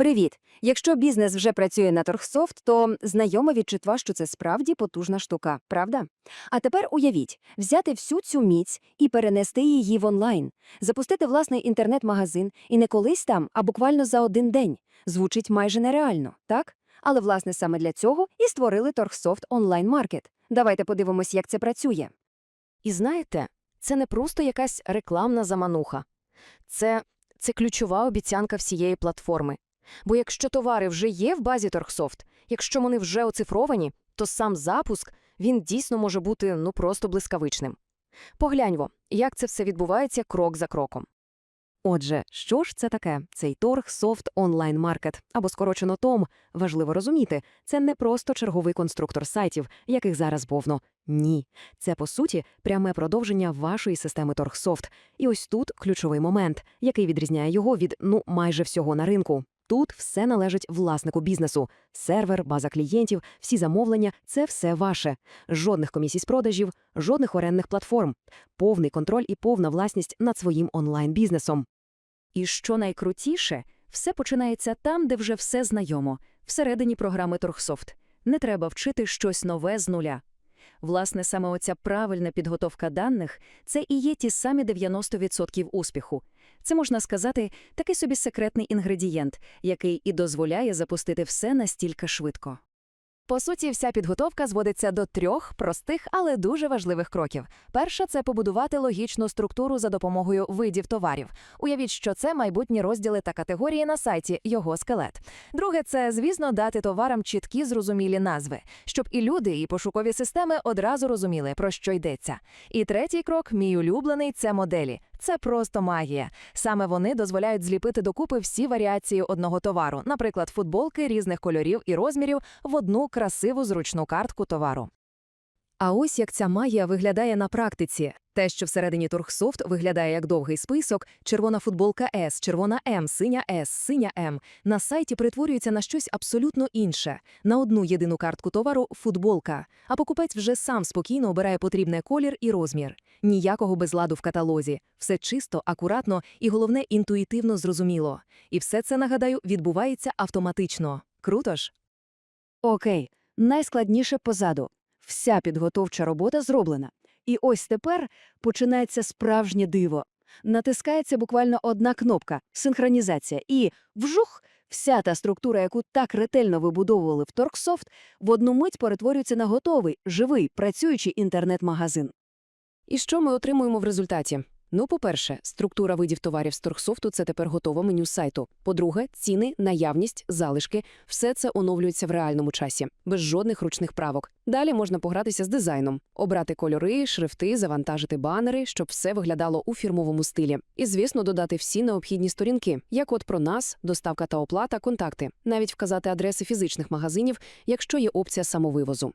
Привіт! Якщо бізнес вже працює на Торгсофт, то знайоме відчуття, що це справді потужна штука, правда? А тепер уявіть, взяти всю цю міць і перенести її в онлайн, запустити власний інтернет-магазин і не колись там, а буквально за один день. Звучить майже нереально, так? Але, власне, саме для цього і створили Торгсофт онлайн-маркет. Давайте подивимось, як це працює. І знаєте, це не просто якась рекламна замануха. Це, це ключова обіцянка всієї платформи. Бо якщо товари вже є в базі Торгсофт, якщо вони вже оцифровані, то сам запуск, він дійсно може бути ну просто блискавичним. Погляньмо, як це все відбувається крок за кроком. Отже, що ж це таке? Цей торг софт онлайн маркет або скорочено ТОМ. Важливо розуміти, це не просто черговий конструктор сайтів, яких зараз повно. Ні, це по суті пряме продовження вашої системи торгсофт. І ось тут ключовий момент, який відрізняє його від ну майже всього на ринку. Тут все належить власнику бізнесу. Сервер, база клієнтів, всі замовлення це все ваше. Жодних комісій з продажів, жодних орендних платформ, повний контроль і повна власність над своїм онлайн-бізнесом. І що найкрутіше, все починається там, де вже все знайомо, всередині програми Торгсофт. Не треба вчити щось нове з нуля. Власне, саме оця правильна підготовка даних – це і є ті самі 90% успіху. Це, можна сказати, такий собі секретний інгредієнт, який і дозволяє запустити все настільки швидко. По суті, вся підготовка зводиться до трьох простих, але дуже важливих кроків. Перша це побудувати логічну структуру за допомогою видів товарів. Уявіть, що це майбутні розділи та категорії на сайті, його скелет. Друге, це, звісно, дати товарам чіткі зрозумілі назви, щоб і люди, і пошукові системи одразу розуміли, про що йдеться. І третій крок, мій улюблений, це моделі. Це просто магія. Саме вони дозволяють зліпити докупи всі варіації одного товару, наприклад, футболки різних кольорів і розмірів в одну красиву зручну картку товару. А ось як ця магія виглядає на практиці. Те, що всередині Торгсофт виглядає як довгий список, червона футболка С, червона М, синя С, синя М, на сайті перетворюється на щось абсолютно інше. На одну єдину картку товару – футболка. А покупець вже сам спокійно обирає потрібний колір і розмір. Ніякого безладу в каталозі. Все чисто, акуратно і, головне, інтуїтивно зрозуміло. І все це, нагадаю, відбувається автоматично. Круто ж? Окей, найскладніше позаду. Вся підготовча робота зроблена. І ось тепер починається справжнє диво. Натискається буквально одна кнопка – синхронізація, і вжух! Вся та структура, яку так ретельно вибудовували в Торксофт, в одну мить перетворюється на готовий, живий, працюючий інтернет-магазин. І що ми отримуємо в результаті? Ну, по-перше, структура видів товарів з Торгсофту – це тепер готове меню сайту. По-друге, ціни, наявність, залишки – все це оновлюється в реальному часі, без жодних ручних правок. Далі можна погратися з дизайном, обрати кольори, шрифти, завантажити банери, щоб все виглядало у фірмовому стилі. І, звісно, додати всі необхідні сторінки, як от про нас, доставка та оплата, контакти, навіть вказати адреси фізичних магазинів, якщо є опція самовивозу.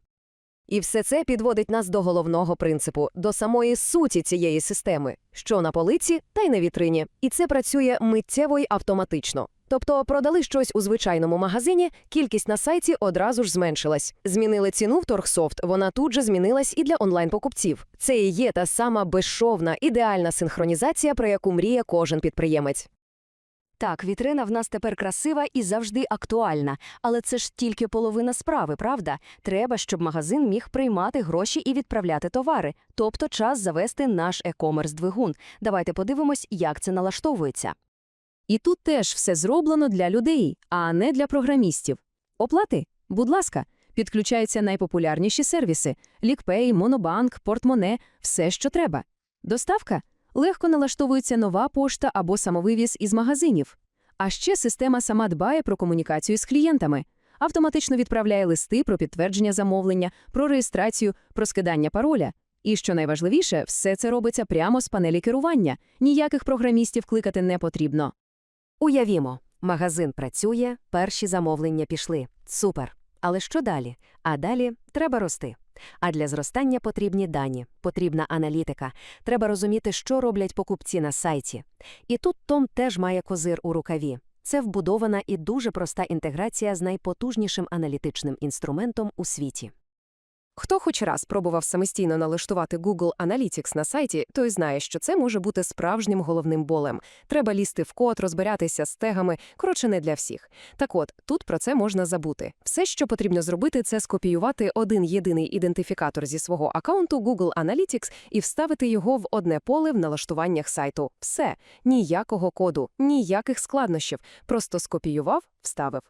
І все це підводить нас до головного принципу, до самої суті цієї системи, що на полиці, та й на вітрині. І це працює миттєво й автоматично. Тобто продали щось у звичайному магазині, кількість на сайті одразу ж зменшилась. Змінили ціну в Торгсофт, вона тут же змінилась і для онлайн-покупців. Це і є та сама безшовна, ідеальна синхронізація, про яку мріє кожен підприємець. Так, вітрина в нас тепер красива і завжди актуальна, але це ж тільки половина справи, правда? Треба, щоб магазин міг приймати гроші і відправляти товари, тобто час завести наш e-commerce двигун. Давайте подивимось, як це налаштовується. І тут теж все зроблено для людей, а не для програмістів. Оплати, будь ласка, підключаються найпопулярніші сервіси: Лікпей, Монобанк, Портмоне, все, що треба. Доставка легко налаштовується нова пошта або самовивіз із магазинів. А ще система сама дбає про комунікацію з клієнтами, автоматично відправляє листи про підтвердження замовлення, про реєстрацію, про скидання пароля. І що найважливіше, все це робиться прямо з панелі керування. Ніяких програмістів кликати не потрібно. Уявімо, магазин працює, перші замовлення пішли. Супер. Але що далі? А далі треба рости. А для зростання потрібні дані, потрібна аналітика. Треба розуміти, що роблять покупці на сайті. І тут Том теж має козир у рукаві. Це вбудована і дуже проста інтеграція з найпотужнішим аналітичним інструментом у світі. Хто хоч раз пробував самостійно налаштувати Google Analytics на сайті, той знає, що це може бути справжнім головним болем. Треба лізти в код, розбиратися з тегами, коротше, не для всіх. Так от, тут про це можна забути. Все, що потрібно зробити, це скопіювати один єдиний ідентифікатор зі свого аккаунту Google Analytics і вставити його в одне поле в налаштуваннях сайту. Все, ніякого коду, ніяких складнощів. Просто скопіював, вставив.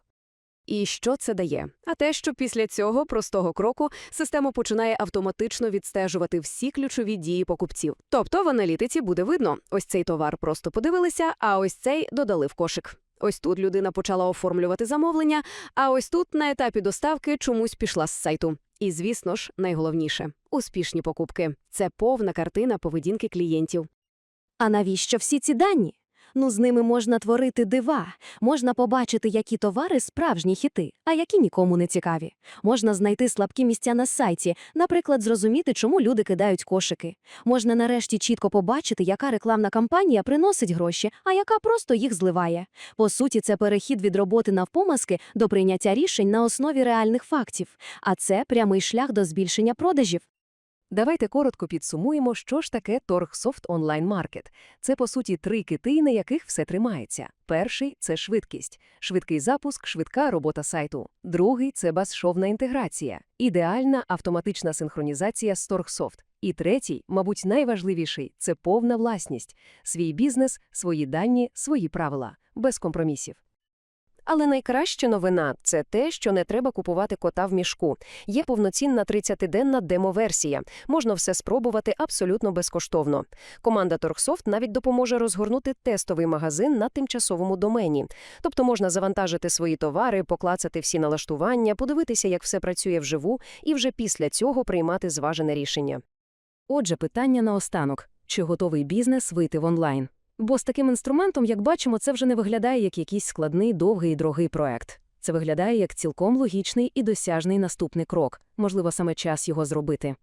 І що це дає? А те, що після цього простого кроку система починає автоматично відстежувати всі ключові дії покупців. Тобто в аналітиці буде видно, ось цей товар просто подивилися, а ось цей додали в кошик. Ось тут людина почала оформлювати замовлення, а ось тут на етапі доставки чомусь пішла з сайту. І, звісно ж, найголовніше – успішні покупки. Це повна картина поведінки клієнтів. А навіщо всі ці дані? Ну, з ними можна творити дива, можна побачити, які товари справжні хіти, а які нікому не цікаві. Можна знайти слабкі місця на сайті, наприклад, зрозуміти, чому люди кидають кошики. Можна нарешті чітко побачити, яка рекламна кампанія приносить гроші, а яка просто їх зливає. По суті, це перехід від роботи навпомазки до прийняття рішень на основі реальних фактів. А це прямий шлях до збільшення продажів. Давайте коротко підсумуємо, що ж таке торгсофт онлайн-маркет. Це, по суті, три кити, на яких все тримається. Перший – це швидкість. Швидкий запуск, швидка робота сайту. Другий – це безшовна інтеграція. Ідеальна автоматична синхронізація з торгсофт. І третій, мабуть, найважливіший – це повна власність. Свій бізнес, свої дані, свої правила. Без компромісів. Але найкраща новина – це те, що не треба купувати кота в мішку. Є повноцінна 30-денна демо-версія. Можна все спробувати абсолютно безкоштовно. Команда Торгсофт навіть допоможе розгорнути тестовий магазин на тимчасовому домені. Тобто можна завантажити свої товари, поклацати всі налаштування, подивитися, як все працює вживу, і вже після цього приймати зважене рішення. Отже, питання наостанок. Чи готовий бізнес вийти в онлайн? Бо з таким інструментом, як бачимо, це вже не виглядає як якийсь складний, довгий і дорогий проект. Це виглядає як цілком логічний і досяжний наступний крок. Можливо, саме час його зробити.